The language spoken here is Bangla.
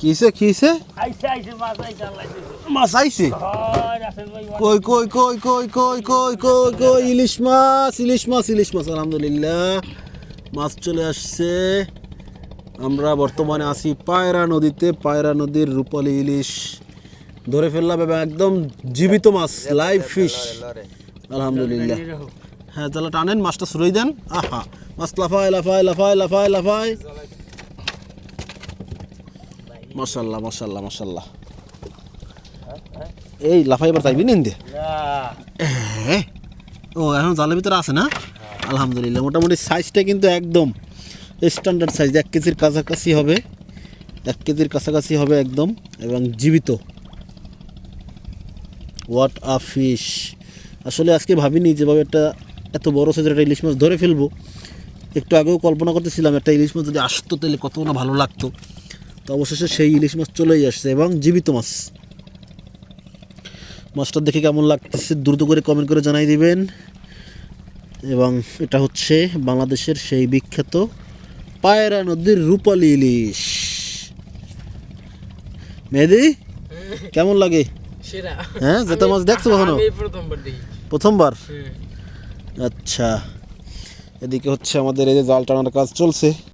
কিসে কিসে মাছ আইছে হয়, কই কই কই কই কই কই কই কই ইলিশ মাছ ইলিশ মাছ ইলিশ মাছ আলহামদুলিল্লাহ মাছ চলে আসছে আমরা বর্তমানে আছি পায়রা নদীতে পায়রা নদীর রূপালী ইলিশ ধরে ফেললাম এবং একদম জীবিত মাছ লাইভ ফিশ আলহামদুলিল্লাহ হ্যাঁ তাহলে টানেন মাছটা সুরই দেন আহা মাছ লাফায় লাফায় লাফায় লাফায় লাফায় মাশাল্লাহ মাশাল্লাহ মাশাল্লাহ এই লাফাই এবার চাইবি নিন দে। ও, এখন জালের ভিতরে আছে না? আলহামদুলিল্লাহ, মোটামুটি সাইজটা কিন্তু একদম স্ট্যান্ডার্ড সাইজ এক কেজির কাছাকাছি হবে, এক কেজির কাছাকাছি হবে একদম, এবং জীবিত। হোয়াট আ ফিশ আসলে আজকে ভাবিনি যেভাবে একটা এত বড় সাইজের একটা ইলিশ মাছ ধরে ফেলব। একটু আগেও কল্পনা করতেছিলাম, একটা ইলিশ মাছ যদি আসতো তাহলে কত না ভালো লাগতো। তো অবশেষে সেই ইলিশ মাছ চলেই আসছে এবং জীবিত মাছ। মাছটা দেখে কেমন লাগতেছে দ্রুত করে কমেন্ট করে জানাই দিবেন। এবং এটা হচ্ছে বাংলাদেশের সেই বিখ্যাত পায়রা নদীর রূপালী ইলিশ। মেহেদি কেমন লাগে? হ্যাঁ যেটা মাছ দেখছ কখনো? প্রথমবার হুম। আচ্ছা এদিকে হচ্ছে আমাদের এই যে জাল টানার কাজ চলছে।